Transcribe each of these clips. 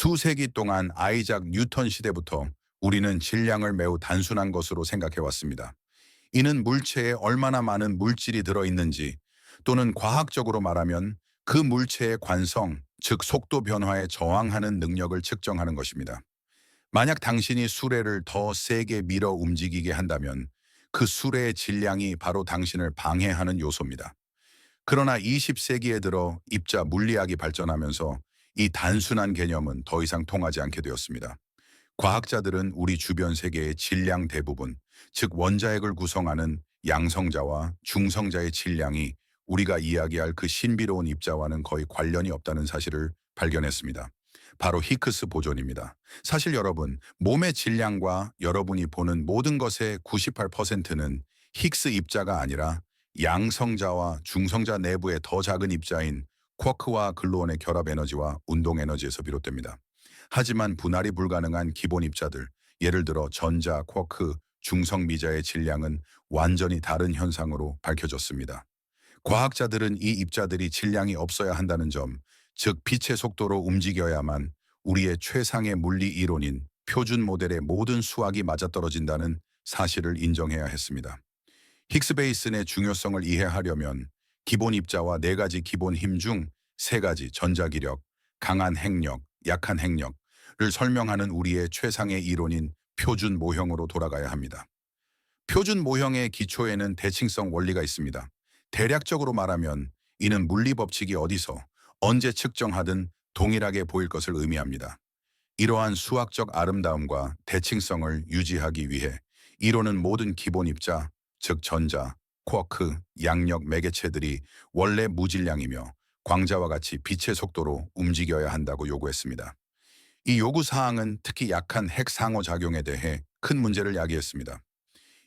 수세기 동안 아이작 뉴턴 시대부터 우리는 질량을 매우 단순한 것으로 생각해 왔습니다. 이는 물체에 얼마나 많은 물질이 들어있는지 또는 과학적으로 말하면 그 물체의 관성, 즉 속도 변화에 저항하는 능력을 측정하는 것입니다. 만약 당신이 수레를 더 세게 밀어 움직이게 한다면 그 수레의 질량이 바로 당신을 방해하는 요소입니다. 그러나 20세기에 들어 입자 물리학이 발전하면서 이 단순한 개념은 더 이상 통하지 않게 되었습니다. 과학자들은 우리 주변 세계의 질량 대부분, 즉 원자핵을 구성하는 양성자와 중성자의 질량이 우리가 이야기할 그 신비로운 입자와는 거의 관련이 없다는 사실을 발견했습니다. 바로 히크스 보존입니다. 사실 여러분, 몸의 질량과 여러분이 보는 모든 것의 98%는 힉스 입자가 아니라 양성자와 중성자 내부의 더 작은 입자인 쿼크와 글루온의 결합 에너지와 운동 에너지에서 비롯됩니다. 하지만 분할이 불가능한 기본 입자들, 예를 들어 전자, 쿼크, 중성 미자의 질량은 완전히 다른 현상으로 밝혀졌습니다. 과학자들은 이 입자들이 질량이 없어야 한다는 점, 즉 빛의 속도로 움직여야만 우리의 최상의 물리 이론인 표준 모델의 모든 수학이 맞아떨어진다는 사실을 인정해야 했습니다. 힉스 베이슨의 중요성을 이해하려면 기본 입자와 네 가지 기본 힘 중 세 가지 전자기력, 강한 핵력, 약한 핵력을 설명하는 우리의 최상의 이론인 표준 모형으로 돌아가야 합니다. 표준 모형의 기초에는 대칭성 원리가 있습니다. 대략적으로 말하면 이는 물리 법칙이 어디서 언제 측정하든 동일하게 보일 것을 의미합니다. 이러한 수학적 아름다움과 대칭성을 유지하기 위해 이론은 모든 기본 입자, 즉 전자, 쿼크, 양력 매개체들이 원래 무질량이며 광자와 같이 빛의 속도로 움직여야 한다고 요구했습니다. 이 요구 사항은 특히 약한 핵 상호작용에 대해 큰 문제를 야기했습니다.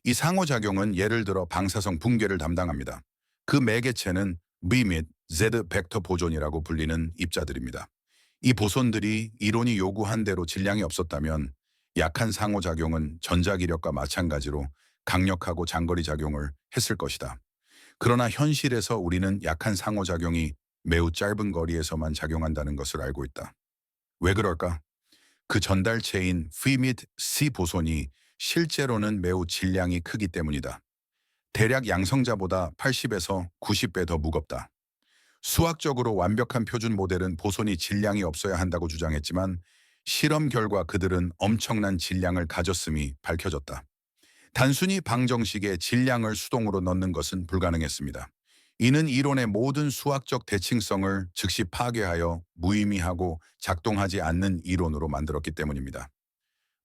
이 상호작용은 예를 들어 방사성 붕괴를 담당합니다. 그 매개체는 V 및 Z 벡터 보존이라고 불리는 입자들입니다. 이 보손들이 이론이 요구한 대로 질량이 없었다면 약한 상호작용은 전자기력과 마찬가지로 강력하고 장거리 작용을 했을 것이다. 그러나 현실에서 우리는 약한 상호작용이 매우 짧은 거리에서만 작용한다는 것을 알고 있다. 왜 그럴까? 그 전달체인 V 및 C 보손이 실제로는 매우 질량이 크기 때문이다. 대략 양성자보다 80에서 90배 더 무겁다. 수학적으로 완벽한 표준 모델은 보손이 질량이 없어야 한다고 주장했지만 실험 결과 그들은 엄청난 질량을 가졌음이 밝혀졌다. 단순히 방정식에 질량을 수동으로 넣는 것은 불가능했습니다. 이는 이론의 모든 수학적 대칭성을 즉시 파괴하여 무의미하고 작동하지 않는 이론으로 만들었기 때문입니다.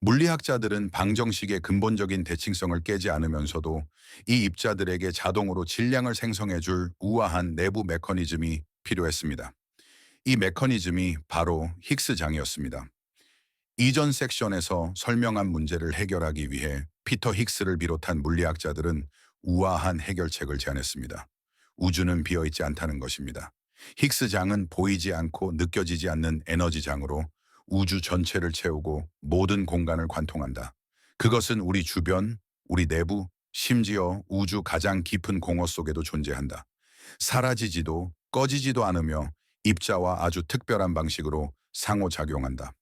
물리학자들은 방정식의 근본적인 대칭성을 깨지 않으면서도 이 입자들에게 자동으로 질량을 생성해줄 우아한 내부 메커니즘이 필요했습니다. 이 메커니즘이 바로 힉스 장이었습니다. 이전 섹션에서 설명한 문제를 해결하기 위해 피터 힉스를 비롯한 물리학자들은 우아한 해결책을 제안했습니다. 우주는 비어있지 않다는 것입니다. 힉스 장은 보이지 않고 느껴지지 않는 에너지 장으로 우주 전체를 채우고 모든 공간을 관통한다. 그것은 우리 주변, 우리 내부, 심지어 우주 가장 깊은 공허 속에도 존재한다. 사라지지도 꺼지지도 않으며 입자와 아주 특별한 방식으로 상호작용한다.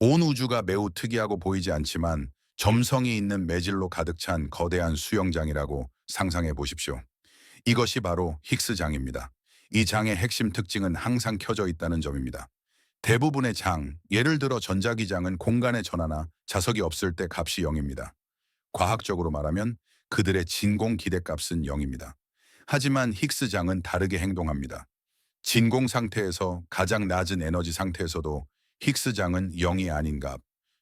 온 우주가 매우 특이하고 보이지 않지만 점성이 있는 매질로 가득 찬 거대한 수영장이라고 상상해 보십시오. 이것이 바로 힉스 장입니다. 이 장의 핵심 특징은 항상 켜져 있다는 점입니다. 대부분의 장, 예를 들어 전자기장은 공간의 전하나 자석이 없을 때 값이 0입니다. 과학적으로 말하면 그들의 진공 기대값은 0입니다. 하지만 힉스 장은 다르게 행동합니다. 진공 상태에서 가장 낮은 에너지 상태에서도 힉스 장은 0이 아닌 값,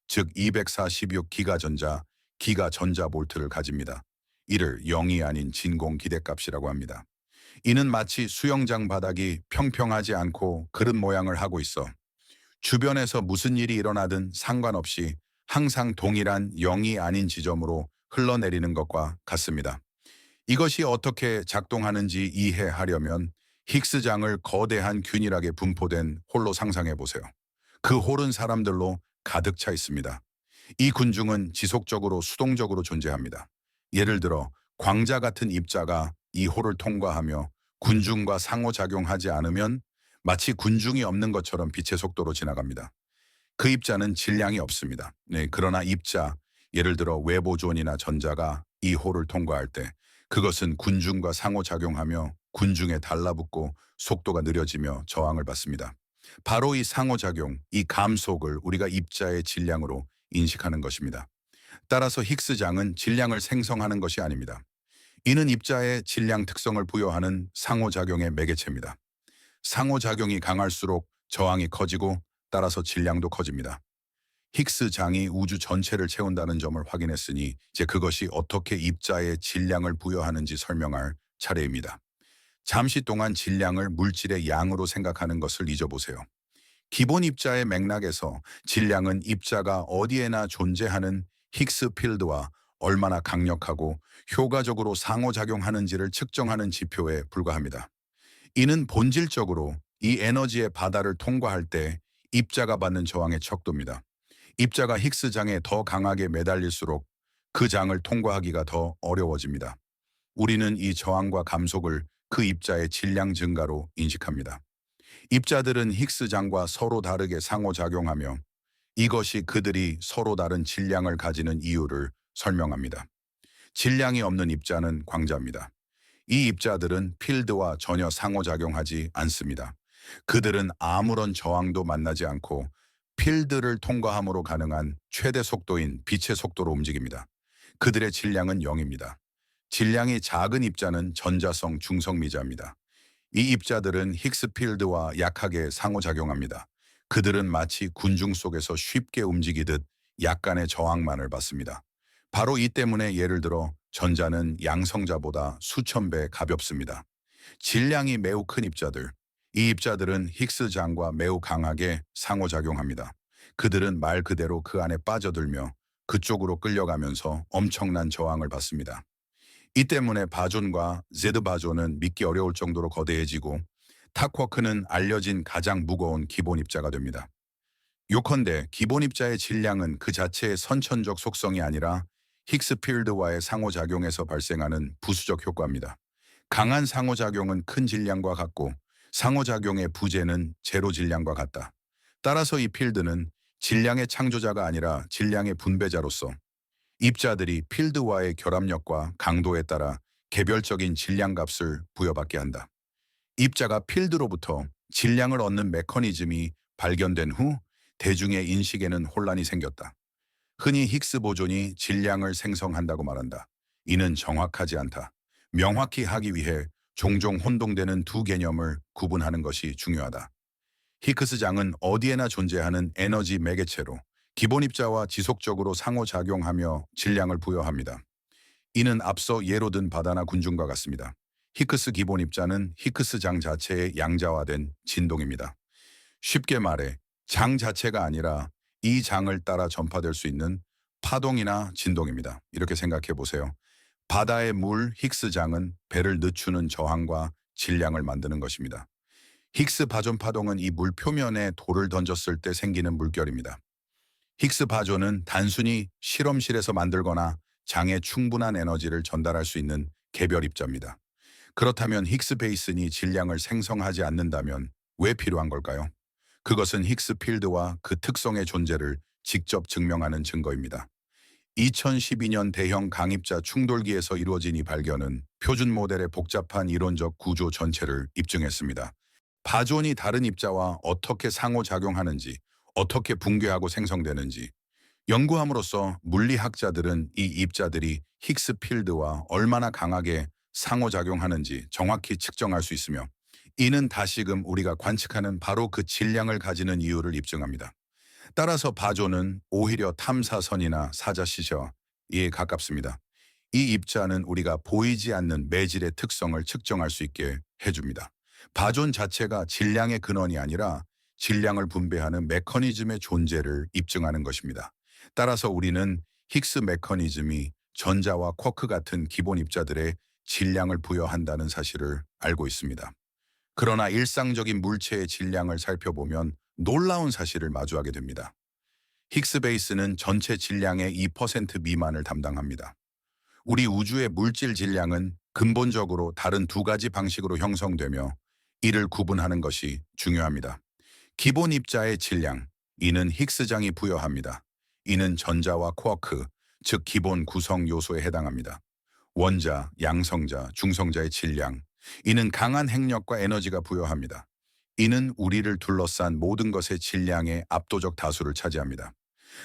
즉 246기가 전자, 기가 전자 볼트를 가집니다. 이를 0이 아닌 진공 기대값이라고 합니다. 이는 마치 수영장 바닥이 평평하지 않고 그릇 모양을 하고 있어 주변에서 무슨 일이 일어나든 상관없이 항상 동일한 0이 아닌 지점으로 흘러내리는 것과 같습니다. 이것이 어떻게 작동하는지 이해하려면 힉스장을 거대한 균일하게 분포된 홀로 상상해 보세요. 그 홀은 사람들로 가득 차 있습니다. 이 군중은 지속적으로 수동적으로 존재합니다. 예를 들어 광자 같은 입자가 이 홀을 통과하며 군중과 상호작용하지 않으면 마치 군중이 없는 것처럼 빛의 속도로 지나갑니다. 그 입자는 질량이 없습니다. 네, 그러나 입자, 예를 들어 외보존이나 전자가 이 호를 통과할 때 그것은 군중과 상호작용하며 군중에 달라붙고 속도가 느려지며 저항을 받습니다. 바로 이 상호작용, 이 감속을 우리가 입자의 질량으로 인식하는 것입니다. 따라서 힉스장은 질량을 생성하는 것이 아닙니다. 이는 입자의 질량 특성을 부여하는 상호작용의 매개체입니다. 상호작용이 강할수록 저항이 커지고 따라서 질량도 커집니다. 힉스 장이 우주 전체를 채운다는 점을 확인했으니 이제 그것이 어떻게 입자의 질량을 부여하는지 설명할 차례입니다. 잠시 동안 질량을 물질의 양으로 생각하는 것을 잊어보세요. 기본 입자의 맥락에서 질량은 입자가 어디에나 존재하는 힉스 필드와 얼마나 강력하고 효과적으로 상호작용하는지를 측정하는 지표에 불과합니다. 이는 본질적으로 이 에너지의 바다를 통과할 때 입자가 받는 저항의 척도입니다. 입자가 힉스 장에 더 강하게 매달릴수록 그 장을 통과하기가 더 어려워집니다. 우리는 이 저항과 감속을 그 입자의 질량 증가로 인식합니다. 입자들은 힉스장과 서로 다르게 상호작용하며 이것이 그들이 서로 다른 질량을 가지는 이유를 설명합니다. 질량이 없는 입자는 광자입니다. 이 입자들은 필드와 전혀 상호작용하지 않습니다. 그들은 아무런 저항도 만나지 않고 필드를 통과함으로 가능한 최대 속도인 빛의 속도로 움직입니다. 그들의 질량은 0입니다. 질량이 작은 입자는 전자성 중성미자입니다. 이 입자들은 힉스 필드와 약하게 상호작용합니다. 그들은 마치 군중 속에서 쉽게 움직이듯 약간의 저항만을 받습니다. 바로 이 때문에 예를 들어 전자는 양성자보다 수천 배 가볍습니다. 질량이 매우 큰 입자들, 이 입자들은 힉스 장과 매우 강하게 상호작용합니다. 그들은 말 그대로 그 안에 빠져들며 그쪽으로 끌려가면서 엄청난 저항을 받습니다. 이 때문에 바존과 제드 바존은 믿기 어려울 정도로 거대해지고 탁워크는 알려진 가장 무거운 기본 입자가 됩니다. 요컨대 기본 입자의 질량은 그 자체의 선천적 속성이 아니라 힉스 필드와의 상호작용에서 발생하는 부수적 효과입니다. 강한 상호작용은 큰 질량과 같고 상호작용의 부재는 제로 질량과 같다. 따라서 이 필드는 질량의 창조자가 아니라 질량의 분배자로서 입자들이 필드와의 결합력과 강도에 따라 개별적인 질량값을 부여받게 한다. 입자가 필드로부터 질량을 얻는 메커니즘이 발견된 후 대중의 인식에는 혼란이 생겼다. 흔히 힉스 보존이 질량을 생성한다고 말한다. 이는 정확하지 않다. 명확히 하기 위해 종종 혼동되는 두 개념을 구분하는 것이 중요하다. 히크스 장은 어디에나 존재하는 에너지 매개체로 기본 입자와 지속적으로 상호작용하며 질량을 부여합니다. 이는 앞서 예로 든 바다나 군중과 같습니다. 히크스 기본 입자는 히크스 장 자체의 양자화된 진동입니다. 쉽게 말해 장 자체가 아니라 이 장을 따라 전파될 수 있는 파동이나 진동입니다. 이렇게 생각해 보세요. 바다의 물 힉스 장은 배를 늦추는 저항과 질량을 만드는 것입니다. 힉스 바존 파동은 이 물 표면에 돌을 던졌을 때 생기는 물결입니다. 힉스 바존은 단순히 실험실에서 만들거나 장에 충분한 에너지를 전달할 수 있는 개별 입자입니다. 그렇다면 힉스 베이슨이 질량을 생성하지 않는다면 왜 필요한 걸까요? 그것은 힉스 필드와 그 특성의 존재를 직접 증명하는 증거입니다. 2012년 대형 강입자 충돌기에서 이루어진 이 발견은 표준 모델의 복잡한 이론적 구조 전체를 입증했습니다. 바존이 다른 입자와 어떻게 상호작용하는지, 어떻게 붕괴하고 생성되는지 연구함으로써 물리학자들은 이 입자들이 힉스 필드와 얼마나 강하게 상호작용하는지 정확히 측정할 수 있으며 이는 다시금 우리가 관측하는 바로 그 질량을 가지는 이유를 입증합니다. 따라서 바조는 오히려 탐사선이나 사자시셔에 가깝습니다. 이 입자는 우리가 보이지 않는 매질의 특성을 측정할 수 있게 해줍니다. 바존 자체가 질량의 근원이 아니라 질량을 분배하는 메커니즘의 존재를 입증하는 것입니다. 따라서 우리는 힉스 메커니즘이 전자와 쿼크 같은 기본 입자들의 질량을 부여한다는 사실을 알고 있습니다. 그러나 일상적인 물체의 질량을 살펴보면 놀라운 사실을 마주하게 됩니다. 힉스 베이스는 전체 질량의 2% 미만을 담당합니다. 우리 우주의 물질 질량은 근본적으로 다른 두 가지 방식으로 형성되며 이를 구분하는 것이 중요합니다. 기본 입자의 질량, 이는 힉스장이 부여합니다. 이는 전자와 쿼크, 즉 기본 구성 요소에 해당합니다. 원자, 양성자, 중성자의 질량, 이는 강한 핵력과 에너지가 부여합니다. 이는 우리를 둘러싼 모든 것의 질량의 압도적 다수를 차지합니다.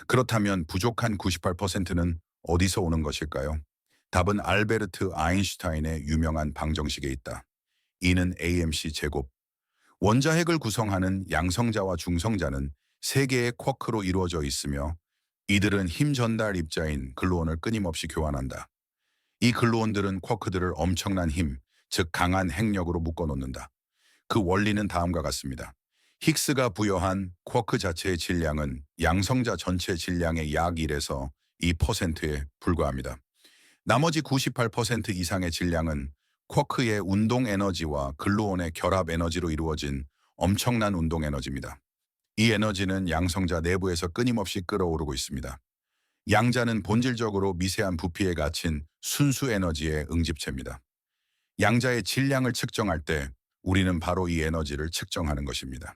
그렇다면 부족한 98%는 어디서 오는 것일까요? 답은 알베르트 아인슈타인의 유명한 방정식에 있다. 이는 AMC 제곱. 원자핵을 구성하는 양성자와 중성자는 세 개의 쿼크로 이루어져 있으며 이들은 힘 전달 입자인 글루온을 끊임없이 교환한다. 이 글루온들은 쿼크들을 엄청난 힘, 즉 강한 핵력으로 묶어놓는다. 그 원리는 다음과 같습니다. 힉스가 부여한 쿼크 자체의 질량은 양성자 전체 질량의 약 1에서 2%에 불과합니다. 나머지 98% 이상의 질량은 쿼크의 운동 에너지와 글루온의 결합 에너지로 이루어진 엄청난 운동 에너지입니다. 이 에너지는 양성자 내부에서 끊임없이 끌어오르고 있습니다. 양자는 본질적으로 미세한 부피에 갇힌 순수 에너지의 응집체입니다. 양자의 질량을 측정할 때 우리는 바로 이 에너지를 측정하는 것입니다.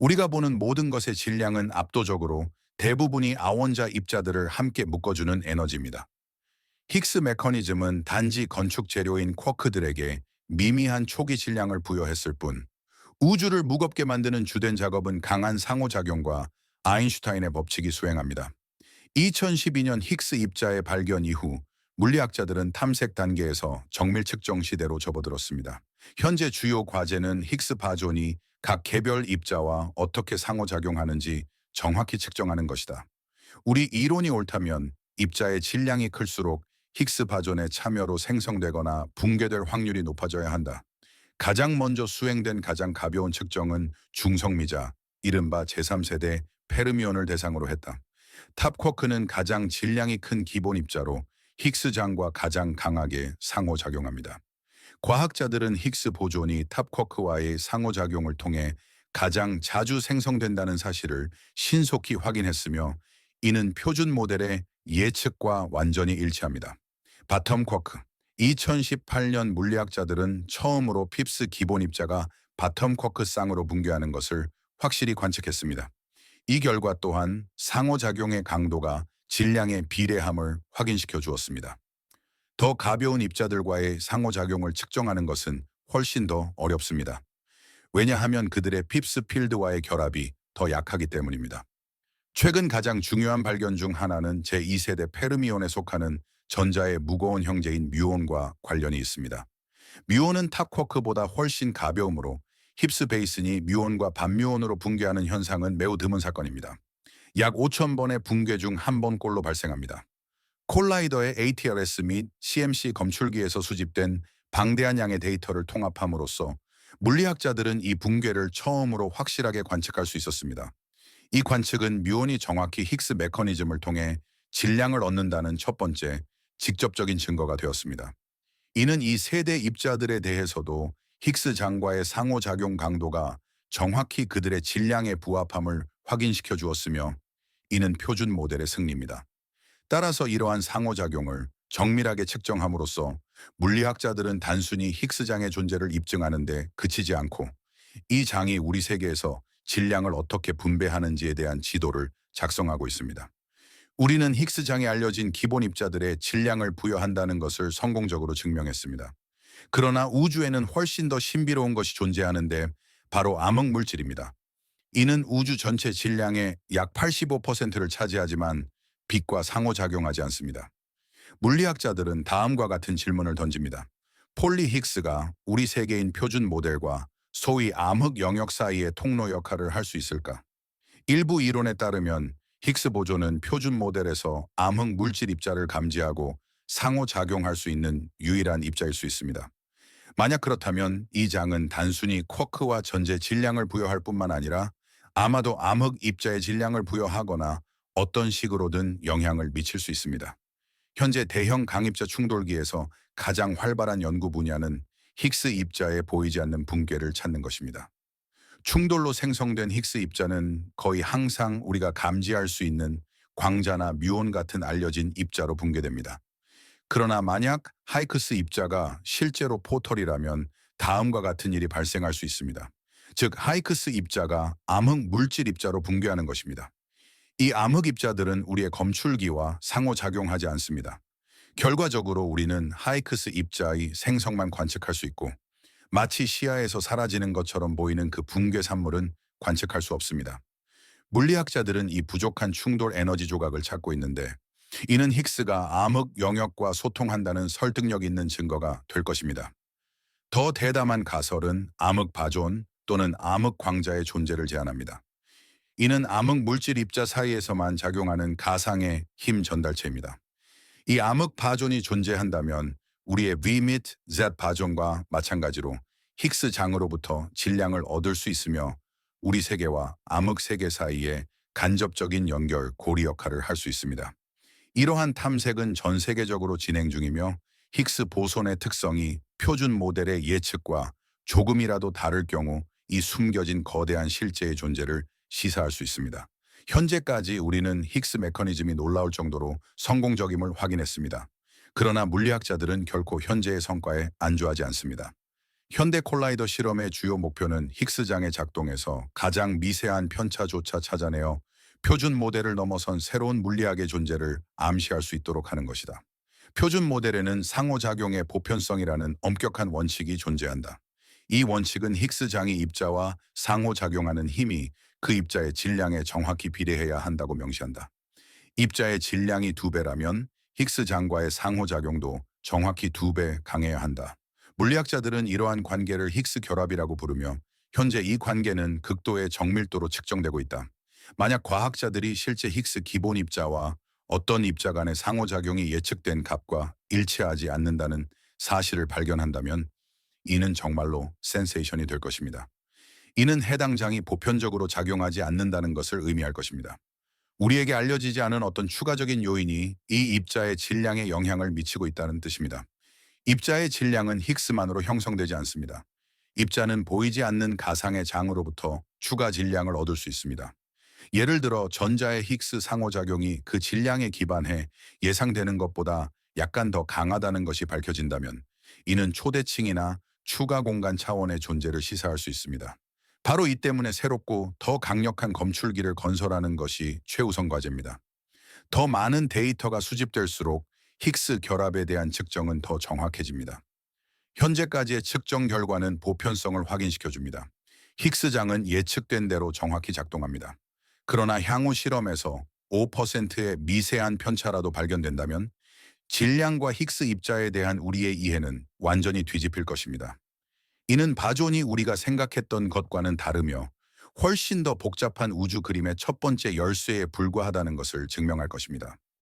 우리가 보는 모든 것의 질량은 압도적으로 대부분이 아원자 입자들을 함께 묶어주는 에너지입니다. 힉스 메커니즘은 단지 건축 재료인 쿼크들에게 미미한 초기 질량을 부여했을 뿐 우주를 무겁게 만드는 주된 작업은 강한 상호작용과 아인슈타인의 법칙이 수행합니다. 2012년 힉스 입자의 발견 이후 물리학자들은 탐색 단계에서 정밀 측정 시대로 접어들었습니다. 현재 주요 과제는 힉스 바존이 각 개별 입자와 어떻게 상호작용하는지 정확히 측정하는 것이다. 우리 이론이 옳다면 입자의 질량이 클수록 힉스 바존의 참여로 생성되거나 붕괴될 확률이 높아져야 한다. 가장 먼저 수행된 가장 가벼운 측정은 중성미자, 이른바 제3세대 페르미온을 대상으로 했다. 탑쿼크는 가장 질량이 큰 기본 입자로 힉스장과 가장 강하게 상호작용합니다. 과학자들은 힉스 보존이 탑쿼크와의 상호작용을 통해 가장 자주 생성된다는 사실을 신속히 확인했으며 이는 표준 모델의 예측과 완전히 일치합니다. 바텀 쿼크 2018년 물리학자들은 처음으로 핍스 기본 입자가 바텀 쿼크 쌍으로 붕괴하는 것을 확실히 관측했습니다. 이 결과 또한 상호작용의 강도가 질량의 비례함을 확인시켜 주었습니다. 더 가벼운 입자들과의 상호작용을 측정하는 것은 훨씬 더 어렵습니다. 왜냐하면 그들의 핍스 필드와의 결합이 더 약하기 때문입니다. 최근 가장 중요한 발견 중 하나는 제2세대 페르미온에 속하는 전자의 무거운 형제인 뮤온과 관련이 있습니다. 뮤온은 탑쿼크보다 훨씬 가벼우므로 힙스 베이슨이 뮤온과 반뮤온으로 붕괴하는 현상은 매우 드문 사건입니다. 약 5,000번의 붕괴 중 한 번꼴로 발생합니다. 콜라이더의 ATRS 및 CMC 검출기에서 수집된 방대한 양의 데이터를 통합함으로써 물리학자들은 이 붕괴를 처음으로 확실하게 관측할 수 있었습니다. 이 관측은 뮤온이 정확히 힉스 메커니즘을 통해 질량을 얻는다는 첫 번째 직접적인 증거가 되었습니다. 이는 이 세대 입자들에 대해서도 힉스 장과의 상호작용 강도가 정확히 그들의 질량에 부합함을 확인시켜 주었으며 이는 표준 모델의 승리입니다. 따라서 이러한 상호작용을 정밀하게 측정함으로써 물리학자들은 단순히 힉스 장의 존재를 입증하는 데 그치지 않고 이 장이 우리 세계에서 질량을 어떻게 분배하는지에 대한 지도를 작성하고 있습니다. 우리는 힉스장에 알려진 기본 입자들의 질량을 부여한다는 것을 성공적으로 증명했습니다. 그러나 우주에는 훨씬 더 신비로운 것이 존재하는데 바로 암흑 물질입니다. 이는 우주 전체 질량의 약 85%를 차지하지만 빛과 상호작용하지 않습니다. 물리학자들은 다음과 같은 질문을 던집니다. 폴리 힉스가 우리 세계인 표준 모델과 소위 암흑 영역 사이의 통로 역할을 할 수 있을까? 일부 이론에 따르면 힉스 보존은 표준 모델에서 암흑 물질 입자를 감지하고 상호작용할 수 있는 유일한 입자일 수 있습니다. 만약 그렇다면 이 장은 단순히 쿼크와 전제 질량을 부여할 뿐만 아니라 아마도 암흑 입자의 질량을 부여하거나 어떤 식으로든 영향을 미칠 수 있습니다. 현재 대형 강입자 충돌기에서 가장 활발한 연구 분야는 힉스 입자에 보이지 않는 붕괴를 찾는 것입니다. 충돌로 생성된 힉스 입자는 거의 항상 우리가 감지할 수 있는 광자나 뮤온 같은 알려진 입자로 붕괴됩니다. 그러나 만약 하이크스 입자가 실제로 포털이라면 다음과 같은 일이 발생할 수 있습니다. 즉 하이크스 입자가 암흑 물질 입자로 붕괴하는 것입니다. 이 암흑 입자들은 우리의 검출기와 상호작용하지 않습니다. 결과적으로 우리는 하이크스 입자의 생성만 관측할 수 있고 마치 시야에서 사라지는 것처럼 보이는 그 붕괴 산물은 관측할 수 없습니다. 물리학자들은 이 부족한 충돌 에너지 조각을 찾고 있는데 이는 힉스가 암흑 영역과 소통한다는 설득력 있는 증거가 될 것입니다. 더 대담한 가설은 암흑 바존 또는 암흑 광자의 존재를 제안합니다. 이는 암흑 물질 입자 사이에서만 작용하는 가상의 힘 전달체입니다. 이 암흑 바존이 존재한다면 우리의 V 및 Z 바존과 마찬가지로 힉스 장으로부터 질량을 얻을 수 있으며 우리 세계와 암흑 세계 사이에 간접적인 연결, 고리 역할을 할 수 있습니다. 이러한 탐색은 전 세계적으로 진행 중이며 힉스 보손의 특성이 표준 모델의 예측과 조금이라도 다를 경우 이 숨겨진 거대한 실제의 존재를 시사할 수 있습니다. 현재까지 우리는 힉스 메커니즘이 놀라울 정도로 성공적임을 확인했습니다. 그러나 물리학자들은 결코 현재의 성과에 안주하지 않습니다. 현대 콜라이더 실험의 주요 목표는 힉스장의 작동에서 가장 미세한 편차조차 찾아내어 표준 모델을 넘어선 새로운 물리학의 존재를 암시할 수 있도록 하는 것이다. 표준 모델에는 상호작용의 보편성이라는 엄격한 원칙이 존재한다. 이 원칙은 힉스 장의 입자와 상호작용하는 힘이 그 입자의 질량에 정확히 비례해야 한다고 명시한다. 입자의 질량이 두 배라면 힉스 장과의 상호작용도 정확히 두 배 강해야 한다. 물리학자들은 이러한 관계를 힉스 결합이라고 부르며 현재 이 관계는 극도의 정밀도로 측정되고 있다. 만약 과학자들이 실제 힉스 기본 입자와 어떤 입자 간의 상호작용이 예측된 값과 일치하지 않는다는 사실을 발견한다면 이는 정말로 센세이션이 될 것입니다. 이는 해당 장이 보편적으로 작용하지 않는다는 것을 의미할 것입니다. 우리에게 알려지지 않은 어떤 추가적인 요인이 이 입자의 질량에 영향을 미치고 있다는 뜻입니다. 입자의 질량은 힉스만으로 형성되지 않습니다. 입자는 보이지 않는 가상의 장으로부터 추가 질량을 얻을 수 있습니다. 예를 들어 전자의 힉스 상호작용이 그 질량에 기반해 예상되는 것보다 약간 더 강하다는 것이 밝혀진다면 이는 초대칭이나 추가 공간 차원의 존재를 시사할 수 있습니다. 바로 이 때문에 새롭고 더 강력한 검출기를 건설하는 것이 최우선 과제입니다. 더 많은 데이터가 수집될수록 힉스 결합에 대한 측정은 더 정확해집니다. 현재까지의 측정 결과는 보편성을 확인시켜줍니다. 힉스장은 예측된 대로 정확히 작동합니다. 그러나 향후 실험에서 5%의 미세한 편차라도 발견된다면 질량과 힉스 입자에 대한 우리의 이해는 완전히 뒤집힐 것입니다. 이는 바존이 우리가 생각했던 것과는 다르며 훨씬 더 복잡한 우주 그림의 첫 번째 열쇠에 불과하다는 것을 증명할 것입니다.